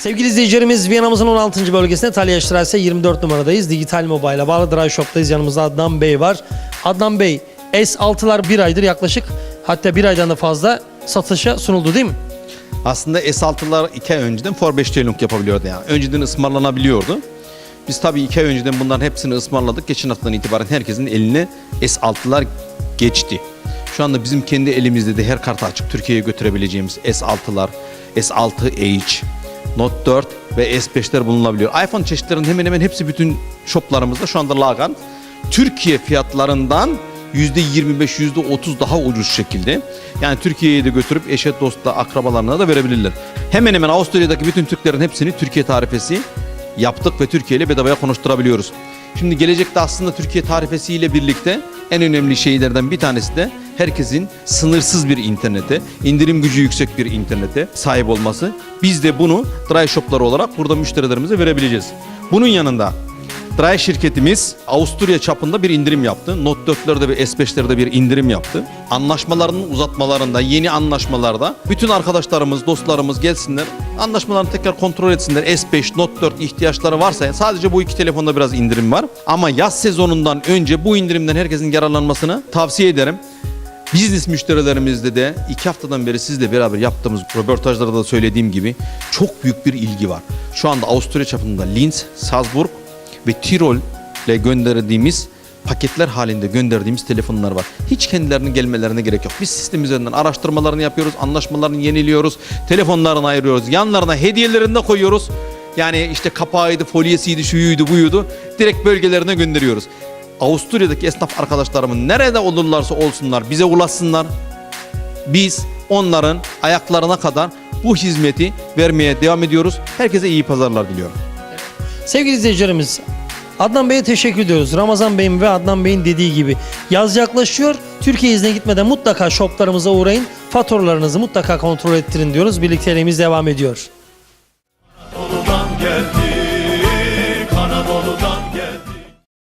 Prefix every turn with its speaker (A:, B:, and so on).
A: Sevgili izleyicilerimiz Viyana'mızın 16. bölgesinde Talya Strasse 24 numaradayız. Dijital Mobile'a bağlı Dry Shop'tayız. Yanımızda Adnan Bey var. Adnan Bey S6'lar bir aydır yaklaşık hatta bir aydan da fazla satışa sunuldu değil mi?
B: Aslında S6'lar 2 ay önceden for 5 Telung yapabiliyordu yani. Önceden ısmarlanabiliyordu. Biz tabii 2 ay önceden bunların hepsini ısmarladık. Geçen haftadan itibaren herkesin eline S6'lar geçti. Şu anda bizim kendi elimizde de her kartı açıp Türkiye'ye götürebileceğimiz S6'lar, S6H, Note 4 ve S5'ler bulunabiliyor. iPhone çeşitlerinin hemen hemen hepsi bütün shoplarımızda şu anda lagan. Türkiye fiyatlarından %25, %30 daha ucuz şekilde. Yani Türkiye'ye de götürüp eşe, dosta, akrabalarına da verebilirler. Hemen hemen Avusturya'daki bütün Türklerin hepsini Türkiye tarifesi yaptık ve Türkiye ile bedavaya konuşturabiliyoruz. Şimdi gelecekte aslında Türkiye tarifesiyle birlikte en önemli şeylerden bir tanesi de herkesin sınırsız bir internete, indirim gücü yüksek bir internete sahip olması. Biz de bunu dry shoplar olarak burada müşterilerimize verebileceğiz. Bunun yanında Dry şirketimiz Avusturya çapında bir indirim yaptı. Note 4'lerde ve S5'lerde bir indirim yaptı. Anlaşmalarının uzatmalarında, yeni anlaşmalarda bütün arkadaşlarımız, dostlarımız gelsinler. Anlaşmalarını tekrar kontrol etsinler. S5, Note 4 ihtiyaçları varsa sadece bu iki telefonda biraz indirim var. Ama yaz sezonundan önce bu indirimden herkesin yararlanmasını tavsiye ederim. Business müşterilerimizde de iki haftadan beri sizle beraber yaptığımız röportajlarda da söylediğim gibi çok büyük bir ilgi var. Şu anda Avusturya çapında Linz, Salzburg ve Tirol ile gönderdiğimiz paketler halinde gönderdiğimiz telefonlar var. Hiç kendilerinin gelmelerine gerek yok. Biz sistem üzerinden araştırmalarını yapıyoruz, anlaşmalarını yeniliyoruz, telefonlarını ayırıyoruz, yanlarına hediyelerini de koyuyoruz. Yani işte kapağıydı, folyesiydi, şuyuydu, buydu. Direkt bölgelerine gönderiyoruz. Avusturya'daki esnaf arkadaşlarımın nerede olurlarsa olsunlar bize ulaşsınlar. Biz onların ayaklarına kadar bu hizmeti vermeye devam ediyoruz. Herkese iyi pazarlar diliyorum.
A: Sevgili izleyicilerimiz Adnan Bey'e teşekkür ediyoruz. Ramazan Bey'in ve Adnan Bey'in dediği gibi yaz yaklaşıyor. Türkiye izne gitmeden mutlaka shoplarımıza uğrayın. Faturalarınızı mutlaka kontrol ettirin diyoruz. Birlikteliğimiz devam ediyor.